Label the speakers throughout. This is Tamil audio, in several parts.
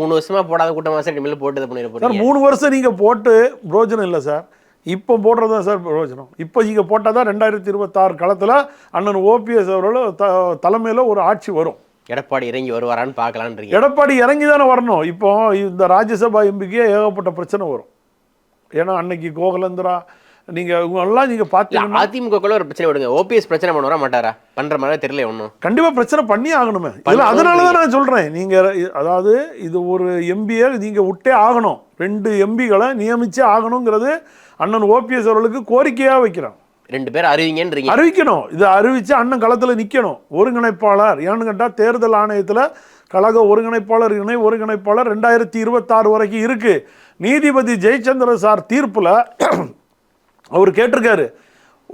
Speaker 1: மூணு வருஷமா போடாத கூட்டமா சார் இனிமேல் போட்டு இது பண்ணிட
Speaker 2: சார்
Speaker 1: போறீங்க.
Speaker 2: மூணு வருஷம் நீங்கள் போட்டு பிரோஜனம் இல்லை சார். இப்போ போடுறது தான் சார் பிரயோஜனம். இப்போ நீங்கள் போட்டால் தான் ரெண்டாயிரத்தி இருபத்தாறு களத்தில் அண்ணன் ஓபிஎஸ் அவர்கள் த தலைமையில் ஒரு ஆட்சி வரும்.
Speaker 1: எடப்பாடி இறங்கி வருவாரான்னு பார்க்கலான்றீங்க.
Speaker 2: எடப்பாடி இறங்கி தானே வரணும். இப்போ இந்த ராஜ்யசபா எம்பிக்கே ஏகப்பட்ட பிரச்சனை வரும். ஏன்னா அன்னைக்கு கோகுலேந்திரா நீங்கள் இவங்கெல்லாம் நீங்கள் பார்த்தீங்கன்னா
Speaker 1: அதிமுகக்குள்ள ஒரு பிரச்சனை விடுங்க. ஓபிஎஸ் பிரச்சனை பண்ணுவாரா மாட்டாரா? பண்ற மாதிரி தெரியல ஒன்றும்
Speaker 2: கண்டிப்பாக பிரச்சனை பண்ணி ஆகணுமே. இல்லை அதனால தான் நான் சொல்கிறேன் நீங்கள் அதாவது இது ஒரு எம்பியை நீங்கள் விட்டே ஆகணும். ரெண்டு எம்பிகளை நியமிச்சே ஆகணுங்கிறது அண்ணன் ஓபிஎஸ் அவர்களுக்கு கோரிக்கையாக வைக்கிறேன்
Speaker 1: ரெண்டு பேர் அறிவிங்கன்றீங்க.
Speaker 2: அறிவிக்கணும். இதை அறிவிச்சு அண்ணன் களத்தில் நிற்கணும் ஒருங்கிணைப்பாளர். ஏன்னு கேட்டால் தேர்தல் ஆணையத்தில் கழக ஒருங்கிணைப்பாளர் இணை ஒருங்கிணைப்பாளர் ரெண்டாயிரத்தி இருபத்தாறு வரைக்கும் இருக்கு. நீதிபதி ஜெயச்சந்திர சார் தீர்ப்பில் அவர் கேட்டிருக்காரு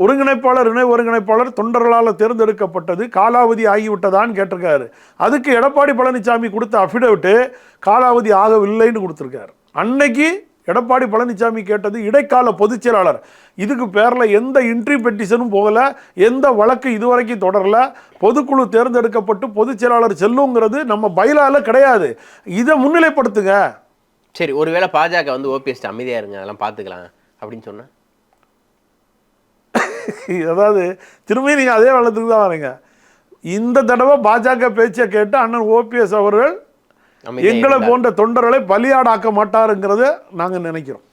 Speaker 2: ஒருங்கிணைப்பாளர் இணை ஒருங்கிணைப்பாளர் தொண்டர்களால் தேர்ந்தெடுக்கப்பட்டது காலாவதி ஆகிவிட்டதான்னு கேட்டிருக்காரு. அதுக்கு எடப்பாடி பழனிசாமி கொடுத்த அஃபிடவிட்டு காலாவதி ஆகவில்லைன்னு கொடுத்துருக்காரு. அன்னைக்கு எடப்பாடி பழனிசாமி கேட்டது இடைக்கால பொதுச் செயலாளர். இதுக்கு பேரில் எந்த இன்ட்ரி பெட்டிஷனும் போகலை எந்த வழக்கு இதுவரைக்கும் தொடரல. பொதுக்குழு தேர்ந்தெடுக்கப்பட்டு பொதுச் செயலாளர் செல்லுங்கிறது நம்ம பைலால கிடையாது. இதை முன்னிலைப்படுத்துங்க.
Speaker 1: சரி ஒருவேளை பாஜக வந்து ஓபிஎஸ் அமைதியாக இருங்க அதெல்லாம் பார்த்துக்கலாம் அப்படின்னு சொன்னேன்
Speaker 2: அதாவது திரும்பி நீங்கள் அதே வெள்ளத்துக்கு தான் வரீங்க இந்த தடவை பாஜக பேச்சை கேட்டு அண்ணன் ஓபிஎஸ் அவர்கள் எங்களை போன்ற தொண்டர்களை பலியாடாக்க மாட்டாருங்கிறத நாங்கள் நினைக்கிறோம்.